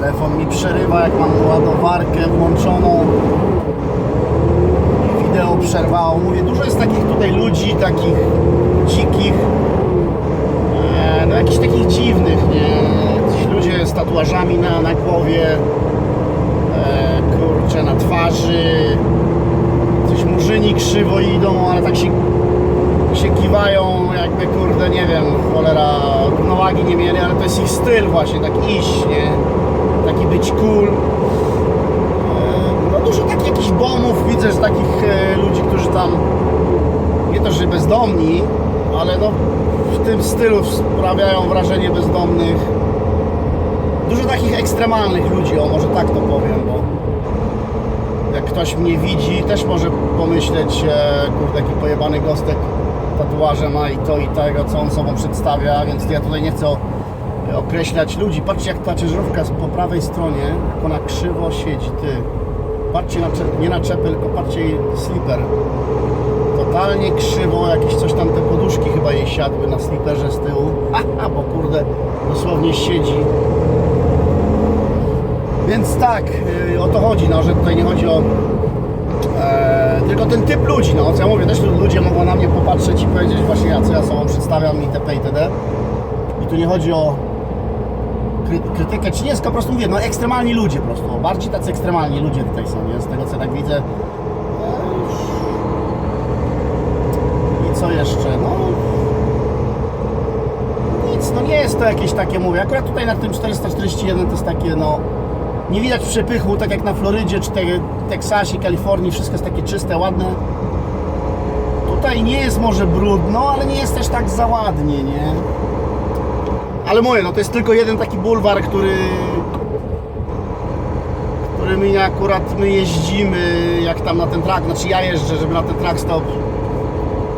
Telefon mi przerywa, jak mam ładowarkę włączoną. Wideo przerwało. Mówię, dużo jest takich tutaj ludzi, takich dzikich, e, no jakichś takich dziwnych, nie? Ludzie z tatuażami na, na głowie, e, kurczę, na twarzy. Coś murzyni krzywo idą, ale tak się, się kiwają, jakby kurde, nie wiem, cholera, równowagi nie mieli, ale to jest ich styl właśnie, tak iść, nie? Taki być cool. E, No dużo takich jakichś bomów widzę, że takich e, ludzi, którzy tam nie to, że bezdomni, ale no w tym stylu sprawiają wrażenie bezdomnych. Dużo takich ekstremalnych ludzi, o może tak to powiem, bo jak ktoś mnie widzi, też może pomyśleć, e, kurde, jaki pojebany gostek tatuaże ma i to i tego, co on sobą przedstawia, więc ja tutaj nie chcę określać ludzi. Patrzcie, jak ta ciężarówka po prawej stronie, jak ona krzywo siedzi, ty. Patrzcie na, nie na czepy, tylko patrzcie slipper. Totalnie krzywo, jakieś coś tam, te poduszki chyba jej siadły na slipperze z tyłu. Haha, bo kurde, dosłownie siedzi. Więc tak, yy, o to chodzi, no, że tutaj nie chodzi o e, tylko ten typ ludzi, no, co ja mówię, też ludzie mogą na mnie popatrzeć i powiedzieć właśnie ja, co ja sobą przedstawiam itp. itd. I tu nie chodzi o krytykę, czy nie, tylko po prostu mówię, no ekstremalni ludzie po prostu, bardziej tacy ekstremalni ludzie tutaj są, nie? Z tego co tak widzę. E, I co jeszcze? No nic, no nie jest to jakieś takie, mówię, akurat tutaj na tym 441 to jest takie, no nie widać przepychu, tak jak na Florydzie, czy te, Teksasie, Kalifornii, wszystko jest takie czyste, ładne. Tutaj nie jest może brudno, ale nie jest też tak za ładnie, nie? Ale mówię, no to jest tylko jeden taki bulwar, który którymi akurat my jeździmy, jak tam na ten trak, znaczy ja jeżdżę, żeby na ten track stop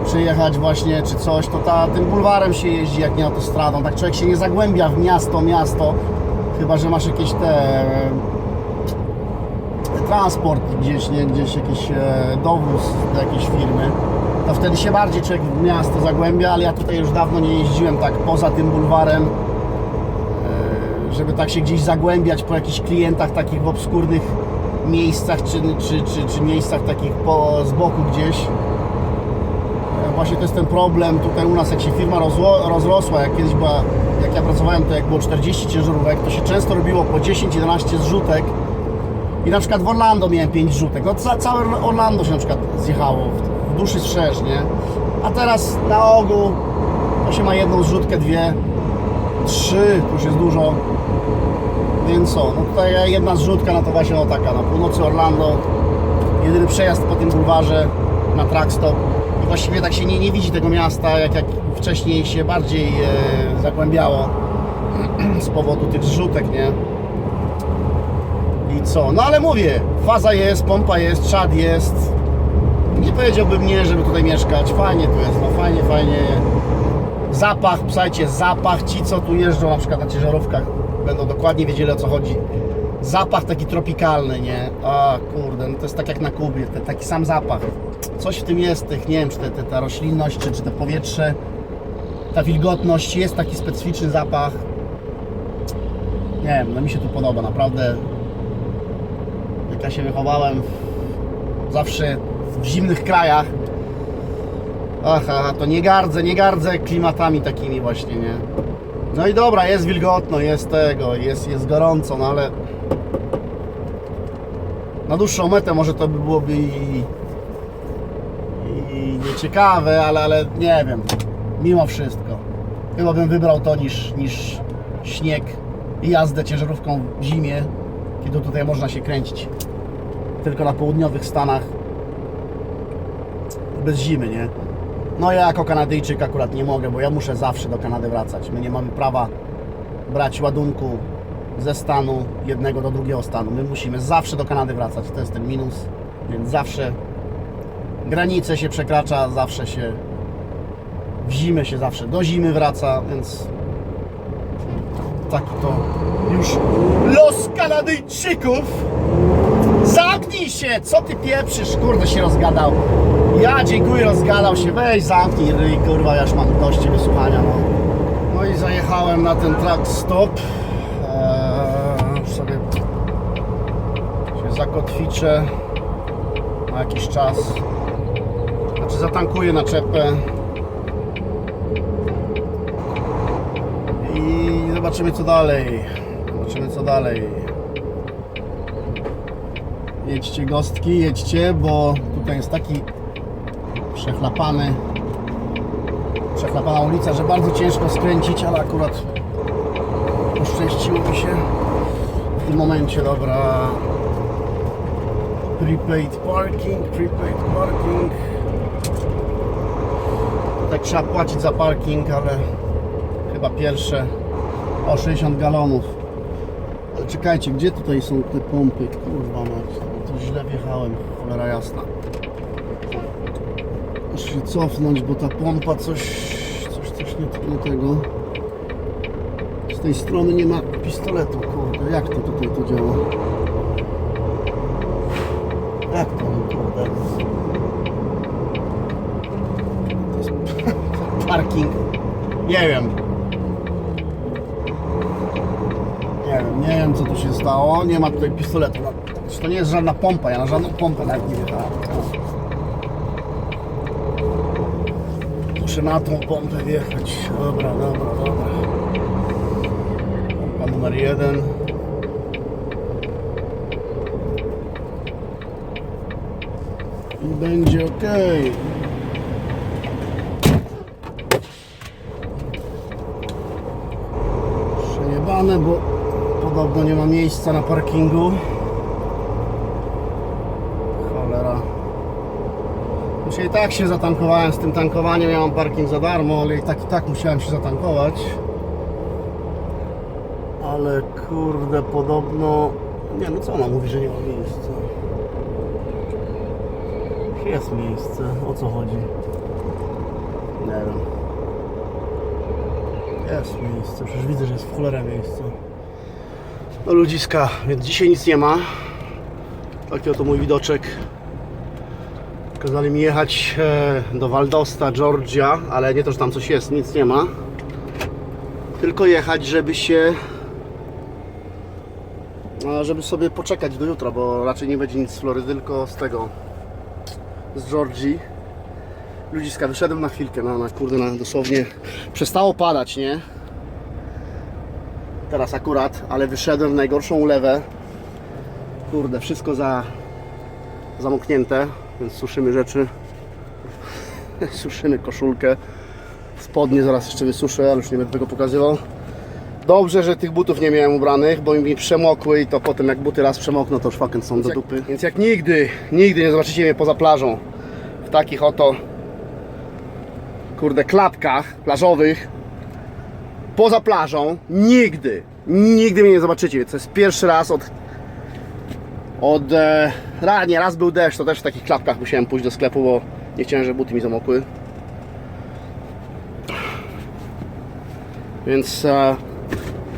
przyjechać właśnie, czy coś, to ta, tym bulwarem się jeździ, jak nie autostradą, tak człowiek się nie zagłębia w miasto, miasto, chyba, że masz jakieś te transport gdzieś, nie, gdzieś jakiś e, dowóz do jakiejś firmy, to wtedy się bardziej człowiek w miasto zagłębia, ale ja tutaj już dawno nie jeździłem tak poza tym bulwarem, e, żeby tak się gdzieś zagłębiać po jakichś klientach takich w obskurnych miejscach, czy, czy, czy, czy miejscach takich po, z boku gdzieś. E, Właśnie to jest ten problem tutaj u nas, jak się firma rozło, rozrosła, jak kiedyś była, jak ja pracowałem, to jak było 40 ciężarówek, to się często robiło po 10-11 zrzutek i na przykład w Orlando miałem 5 zrzutek, no ca, całe Orlando się na przykład zjechało w, duszy strzeż, nie? A teraz na ogół to się ma jedną zrzutkę, dwie, trzy, to już jest dużo, więc co, no tutaj jedna zrzutka, no to właśnie taka, na północy Orlando, jedyny przejazd po tym bulwarze na track stop i właściwie tak się nie, nie widzi tego miasta, jak, jak wcześniej się bardziej e, zagłębiało z powodu tych zrzutek, nie? I co? No ale mówię, faza jest, pompa jest, czad jest. Nie powiedziałbym nie, żeby tutaj mieszkać. Fajnie tu jest, no fajnie, fajnie. Zapach, słuchajcie, zapach. Ci, co tu jeżdżą na przykład na ciężarówkach, będą dokładnie wiedzieli o co chodzi. Zapach taki tropikalny, nie? A kurde, no to jest tak jak na Kubie, ten taki sam zapach. Coś w tym jest, tych, nie wiem, czy te, te, ta roślinność, czy, czy to powietrze, ta wilgotność, jest taki specyficzny zapach. Nie wiem, no mi się tu podoba, naprawdę. Jak ja się wychowałem zawsze w zimnych krajach, aha, to nie gardzę, nie gardzę klimatami takimi właśnie, nie? No i dobra, jest wilgotno, jest tego, jest, jest gorąco, no ale na dłuższą metę może to by byłoby i, i nieciekawe, ale, ale nie wiem, mimo wszystko. Chyba bym wybrał to niż, niż śnieg i jazdę ciężarówką w zimie, kiedy tutaj można się kręcić. Tylko na południowych Stanach bez zimy, nie? No ja jako Kanadyjczyk akurat nie mogę, bo ja muszę zawsze do Kanady wracać. My nie mamy prawa brać ładunku ze stanu jednego do drugiego stanu. My musimy zawsze do Kanady wracać. To jest ten minus, więc zawsze granice się przekracza, zawsze się w zimę się zawsze do zimy wraca, więc taki to już los Kanadyjczyków. Zamknij się! Co ty pieprzysz? Kurde się rozgadał. Ja dziękuję, rozgadał się. Weź zamknij ryj, kurwa, ja już mam dość ciebie no. No i zajechałem na ten track stop. Eee, sobie zakotwiczę na jakiś czas. Znaczy zatankuję naczepę i zobaczymy co dalej. Zobaczymy co dalej. Jedźcie gostki, jedźcie, bo tutaj jest taki przechlapany przechlapana ulica, że bardzo ciężko skręcić, ale akurat poszczęściło mi się w tym momencie, dobra. Prepaid parking, prepaid parking. Tak trzeba płacić za parking, ale chyba pierwsze o 60 galonów. Ale czekajcie, gdzie tutaj są te pompy? Kurwa mać, źle wjechałem, cholera jasna Muszę się cofnąć, bo ta pompa coś, coś, coś nie, nie tego. Z tej strony nie ma pistoletu, kurde, jak to tutaj to działa? Jak to, kurde? To jest parking. Nie wiem. Nie wiem, nie wiem co tu się stało. Nie ma tutaj pistoletu. To nie jest żadna pompa, ja na żadną pompę nawet nie wjechałem. Muszę na tą pompę wjechać. Dobra, dobra, dobra. Pompa numer jeden. I będzie ok. Przejebane, bo podobno nie ma miejsca na parkingu. Cholera. I tak się zatankowałem z tym tankowaniem, ja mam parking za darmo, ale i tak i tak musiałem się zatankować. Ale kurde, podobno... Nie, no co ona mówi, że nie ma miejsca? Jest miejsce, o co chodzi? Nie wiem. Jest miejsce, przecież widzę, że jest w cholerę miejsce. No ludziska, więc dzisiaj nic nie ma. Taki oto mój widoczek. Kazali mi jechać e, do Valdosta, Georgia, ale nie to, że tam coś jest, nic nie ma. Tylko jechać, żeby się. no, Żeby sobie poczekać do jutra, bo raczej nie będzie nic z Florydy, tylko z tego. Z Georgii. Ludziska, wyszedłem na chwilkę, na, na kurde, na dosłownie. Przestało padać, nie? Teraz akurat, ale wyszedłem w najgorszą ulewę. Kurde, wszystko za zamknięte, więc suszymy rzeczy. suszymy koszulkę. Spodnie zaraz jeszcze wysuszę, ale już nie będę tego pokazywał. Dobrze, że tych butów nie miałem ubranych, bo mi przemokły i to potem jak buty raz przemokną, to już fucking są do dupy. Więc jak nigdy, nigdy nie zobaczycie mnie poza plażą w takich oto kurde klapkach plażowych poza plażą, nigdy, nigdy mnie nie zobaczycie, więc to jest pierwszy raz od od e, nie, raz był deszcz, to też w takich klapkach musiałem pójść do sklepu, bo nie chciałem, żeby buty mi zamokły. Więc e,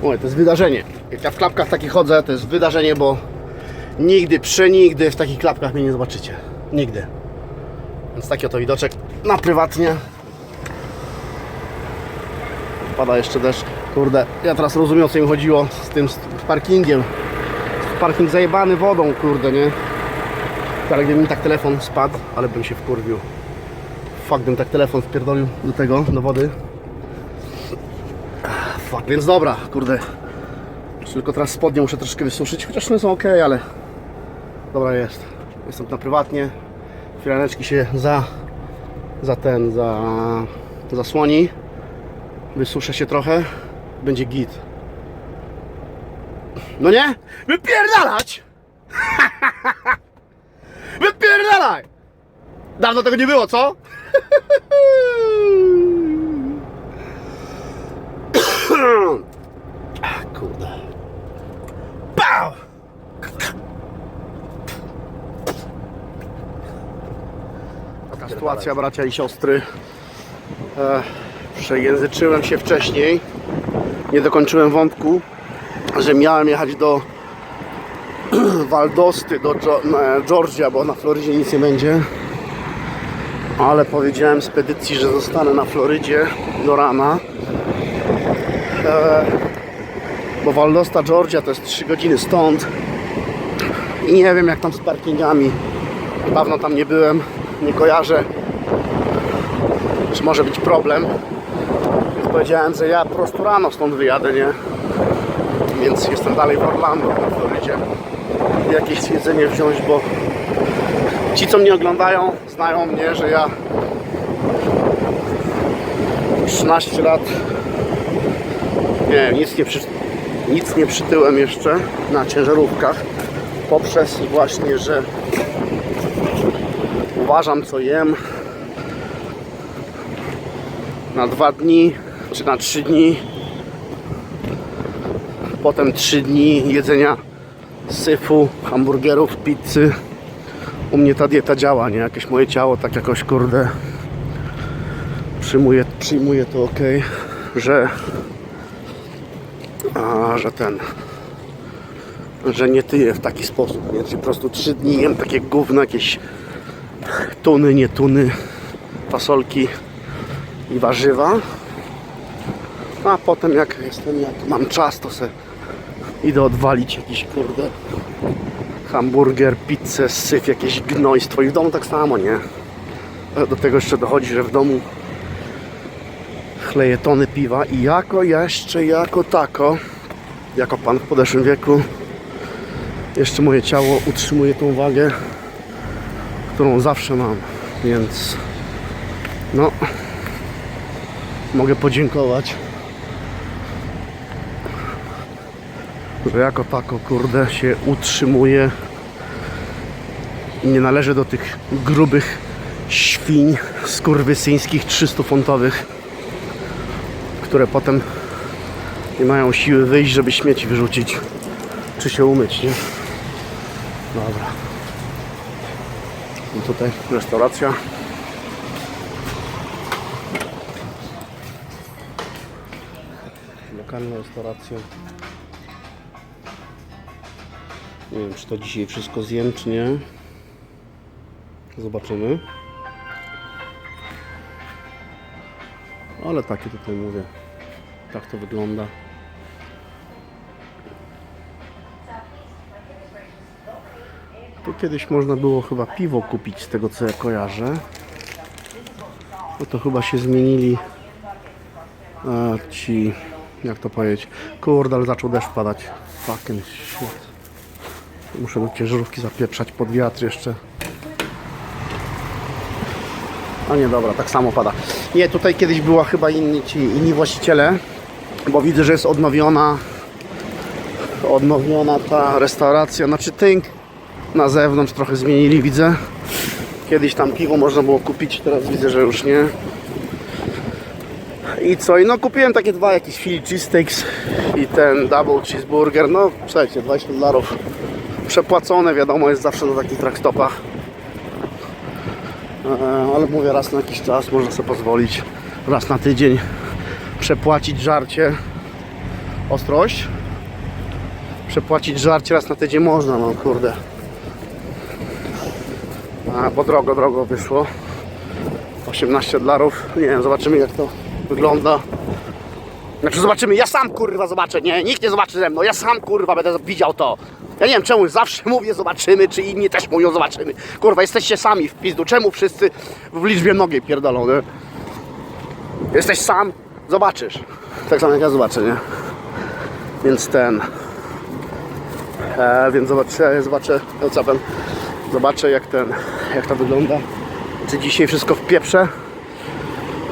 mówię, to jest wydarzenie. Jak ja w klapkach takich chodzę, to jest wydarzenie, bo nigdy, przenigdy w takich klapkach mnie nie zobaczycie. Nigdy. Więc taki oto widoczek na prywatnie. Pada jeszcze deszcz. Kurde, ja teraz rozumiem o co im chodziło z tym parkingiem parking zajebany wodą, kurde, nie? Ale gdyby mi tak telefon spadł, ale bym się wkurwił. Fuck, bym tak telefon wpierdolił do tego, do wody. Fuck, więc dobra, kurde. Tylko teraz spodnie muszę troszkę wysuszyć, chociaż one są ok, ale dobra jest. Jestem na prywatnie. Firaneczki się za, za ten, za zasłoni. Wysuszę się trochę. Będzie git. No nie? Wypierdalać! Wypierdalaj! Dawno tego nie było, co? Kurde. Pau! Taka sytuacja, bracia i siostry. E, przejęzyczyłem się wcześniej. Nie dokończyłem wątku że miałem jechać do Waldosty, do Georgia, bo na Florydzie nic nie będzie. Ale powiedziałem spedycji, że zostanę na Florydzie do rana. E, bo Valdosta, Georgia to jest 3 godziny stąd. I nie wiem jak tam z parkingami. Dawno tam nie byłem, nie kojarzę. Czy może być problem. Więc powiedziałem, że ja po prostu rano stąd wyjadę, nie? Więc jestem dalej w Orlando, na Florydzie. Jakieś jedzenie wziąć, bo ci co mnie oglądają znają mnie, że ja 13 lat nie, nic nie, przy, nic nie przytyłem jeszcze na ciężarówkach poprzez właśnie, że uważam co jem na dwa dni czy na trzy dni potem trzy dni jedzenia syfu, hamburgerów, pizzy u mnie ta dieta działa, nie? Jakieś moje ciało tak jakoś kurde przyjmuje, przyjmuje to ok, że a, że ten że nie tyję w taki sposób, nie? Czyli po prostu trzy dni jem takie gówno, jakieś tuny, nie tuny, fasolki i warzywa a potem jak jestem, jak mam czas, to se idę odwalić jakiś kurde hamburger, pizzę, syf, jakieś gnojstwo. I w domu tak samo, nie? Ale Do tego jeszcze dochodzi, że w domu chleję tony piwa i jako jeszcze, jako tako, jako pan w podeszłym wieku, jeszcze moje ciało utrzymuje tą wagę, którą zawsze mam, więc no, mogę podziękować, że jako tako, kurde, się utrzymuje i nie należy do tych grubych świń skurwysyńskich 300-funtowych, które potem nie mają siły wyjść, żeby śmieci wyrzucić czy się umyć, nie? Dobra. I tutaj restauracja. Lokalna restauracja. Nie wiem, czy to dzisiaj wszystko zjem, czy nie. Zobaczymy. Ale takie tutaj mówię. Tak to wygląda. Tu kiedyś można było chyba piwo kupić z tego co ja kojarzę. No to chyba się zmienili e, ci, jak to powiedzieć, kurde, ale zaczął deszcz padać. Fucking shit. Muszę do ciężarówki zapieprzać pod wiatr jeszcze. A nie, dobra, tak samo pada. Nie, tutaj kiedyś była chyba inni ci, inni właściciele, bo widzę, że jest odnowiona odnowiona ta restauracja, znaczy tynk na zewnątrz trochę zmienili, widzę. Kiedyś tam piwo można było kupić, teraz widzę, że już nie. I co? I no kupiłem takie dwa jakieś Philly cheesesteaks i ten double cheeseburger. No słuchajcie, 20 dolarów przepłacone, wiadomo, jest zawsze na takich trackstopach. E, Ale mówię, raz na jakiś czas można sobie pozwolić, raz na tydzień przepłacić żarcie. Ostrość. Przepłacić żarcie raz na tydzień można, no kurde. A, bo drogo, drogo wyszło. 18 dolarów. Nie wiem, zobaczymy jak to wygląda. Znaczy zobaczymy, ja sam kurwa zobaczę, nie? Nikt nie zobaczy ze mną, ja sam kurwa będę widział to. Ja nie wiem czemu zawsze mówię zobaczymy, czy inni też mówią zobaczymy. Kurwa, jesteście sami w pizdu, czemu wszyscy w liczbie mnogiej pierdolą, nie? Jesteś sam, zobaczysz. Tak samo jak ja zobaczę, nie? Więc ten... E, więc zobaczę, zobaczę, no zobaczę jak ten, jak to wygląda. Czy dzisiaj wszystko w pieprze?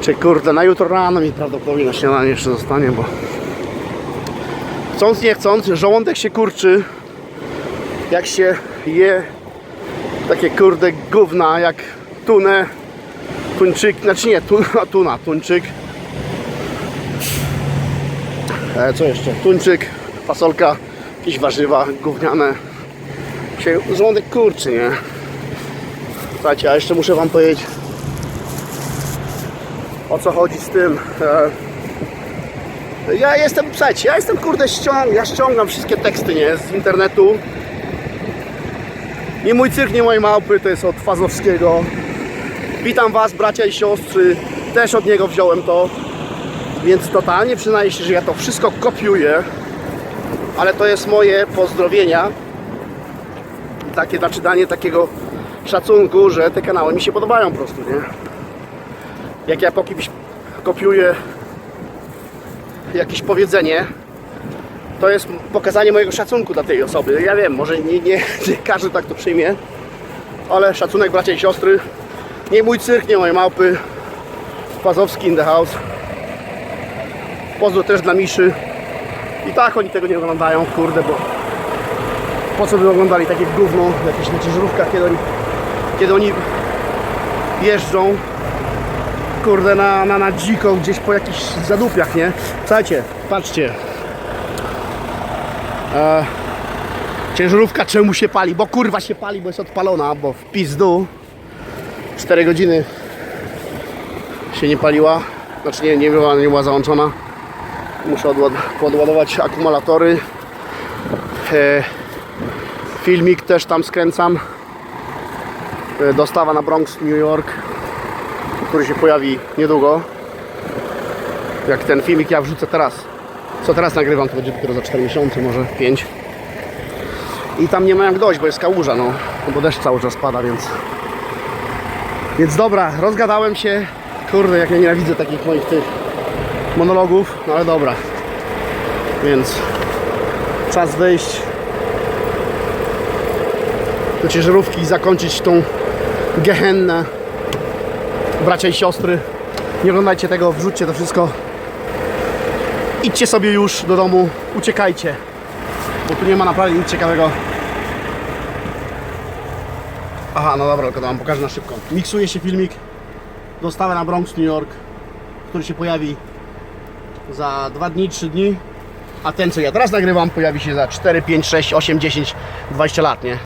Czy kurde, na jutro rano mi prawdopodobnie na śniadanie jeszcze zostanie, bo chcąc nie chcąc, żołądek się kurczy, jak się je takie kurde gówna, jak tunę, tuńczyk, znaczy nie, tuna, tuna tuńczyk. E, co jeszcze? Tuńczyk, fasolka, jakieś warzywa gówniane. Się żołądek kurczy, nie? Słuchajcie, a jeszcze muszę wam powiedzieć o co chodzi z tym. E, ja jestem, słuchajcie, ja jestem kurde ściąg, ja ściągam wszystkie teksty, nie, z internetu. Nie mój cyrk, nie moje małpy, to jest od Fazowskiego. Witam was, bracia i siostry, też od niego wziąłem to. Więc totalnie przyznaję się, że ja to wszystko kopiuję. Ale to jest moje pozdrowienia takie znaczy danie takiego szacunku, że te kanały mi się podobają po prostu, nie? Jak ja po kopiuję jakieś powiedzenie, to jest pokazanie mojego szacunku dla tej osoby. Ja wiem, może nie, nie, nie każdy tak to przyjmie, ale szacunek bracia i siostry. Nie mój cyrk, nie moje małpy. Pazowski in the house. Pozdro też dla Miszy. I tak oni tego nie oglądają, kurde, bo po co by oglądali takie gówno w jakichś na ciężarówkach, kiedy oni, kiedy oni jeżdżą kurde na, na, na dziko gdzieś po jakichś zadupiach, nie? Słuchajcie, patrzcie. E, ciężarówka czemu się pali? Bo kurwa się pali, bo jest odpalona, bo w pizdu 4 godziny się nie paliła. Znaczy nie, nie, była, nie była załączona. Muszę odład, podładować akumulatory. E, filmik też tam skręcam. E, dostawa na Bronx, New York, który się pojawi niedługo. Jak ten filmik ja wrzucę teraz. Co teraz nagrywam, to będzie dopiero za 4 miesiące, może 5. I tam nie ma jak dojść, bo jest kałuża, no. Bo deszcz cały czas pada, więc... Więc dobra, rozgadałem się. Kurde, jak ja nienawidzę takich moich tych monologów, no ale dobra. Więc czas wyjść do ciężarówki i zakończyć tą gehennę. Bracia i siostry, nie oglądajcie tego, wrzućcie to wszystko. Idźcie sobie już do domu, uciekajcie, bo tu nie ma naprawdę nic ciekawego. Aha, no dobra, tylko to wam pokażę na szybko. Miksuje się filmik, dostawę na Bronx, New York, który się pojawi za 2 dni, 3 dni. A ten, co ja teraz nagrywam, pojawi się za 4, 5, 6, 8, 10, 20 lat, nie?